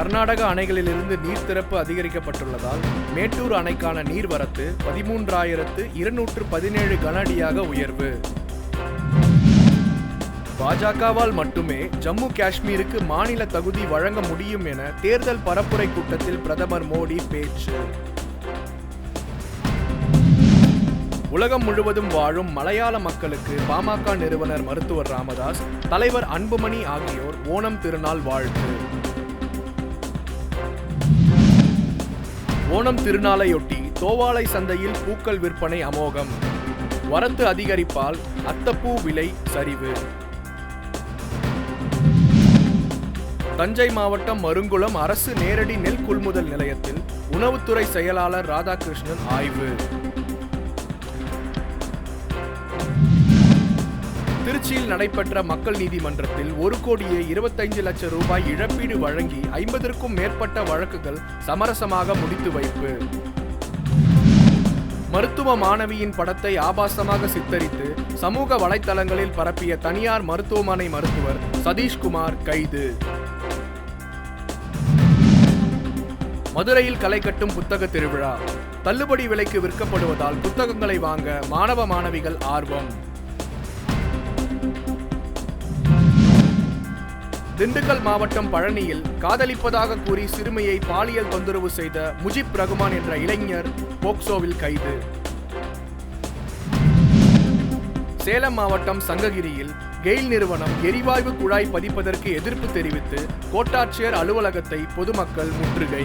கர்நாடக அணைகளிலிருந்து நீர் திறப்பு அதிகரிக்கப்பட்டுள்ளதால் மேட்டூர் அணைக்கான நீர்வரத்து பதிமூன்றாயிரத்து இருநூற்று பதினேழு கனஅடியாக உயர்வு. பாஜகவால் மட்டுமே ஜம்மு காஷ்மீருக்கு மாநில தகுதி வழங்க முடியும் என தேர்தல் பரப்புரை கூட்டத்தில் பிரதமர் மோடி பேச்சு. உலகம் முழுவதும் வாழும் மலையாள மக்களுக்கு பாமக நிறுவனர் மருத்துவர் ராமதாஸ் தலைவர் அன்புமணி ஆகியோர் ஓணம் திருநாள் வாழ்த்து. ஓணம் திருநாளையொட்டி தோவாளை சந்தையில் பூக்கள் விற்பனை அமோகம். வரத்து அதிகரிப்பால் அத்தப்பூ விலை சரிவு. தஞ்சை மாவட்டம் மருங்குளம் அரசு நேரடி நெல் கொள்முதல் நிலையத்தில் உணவுத்துறை செயலாளர் ராதாகிருஷ்ணன் ஆய்வு. திருச்சியில் நடைபெற்ற மக்கள் நீதிமன்றத்தில் ஒரு கோடியே இருபத்தைந்து லட்சம் ரூபாய் இழப்பீடு வழங்கி ஐம்பதற்கும் மேற்பட்ட வழக்குகள் சமரசமாக முடித்து வைப்பு. மருத்துவ மாணவியின் படத்தை ஆபாசமாக சித்தரித்து சமூக வலைத்தளங்களில் பரப்பிய தனியார் மருத்துவமனை மருத்துவர் சதீஷ்குமார் கைது. மதுரையில் களை கட்டும் புத்தக திருவிழா. தள்ளுபடி விலைக்கு விற்கப்படுவதால் புத்தகங்களை வாங்க மாணவ மாணவிகள் ஆர்வம். திண்டுக்கல் மாவட்டம் பழனியில் காதலிப்பதாக கூறி சிறுமியை பாலியல் தொந்தரவு செய்த முஜிப் ரகுமான் என்ற இளைஞர் போக்சோவில் கைது. சேலம் மாவட்டம் சங்ககிரியில் கெயில் நிறுவனம் எரிவாயு குழாய் பதிப்பதற்கு எதிர்ப்பு தெரிவித்து கோட்டாட்சியர் அலுவலகத்தை பொதுமக்கள் முற்றுகை.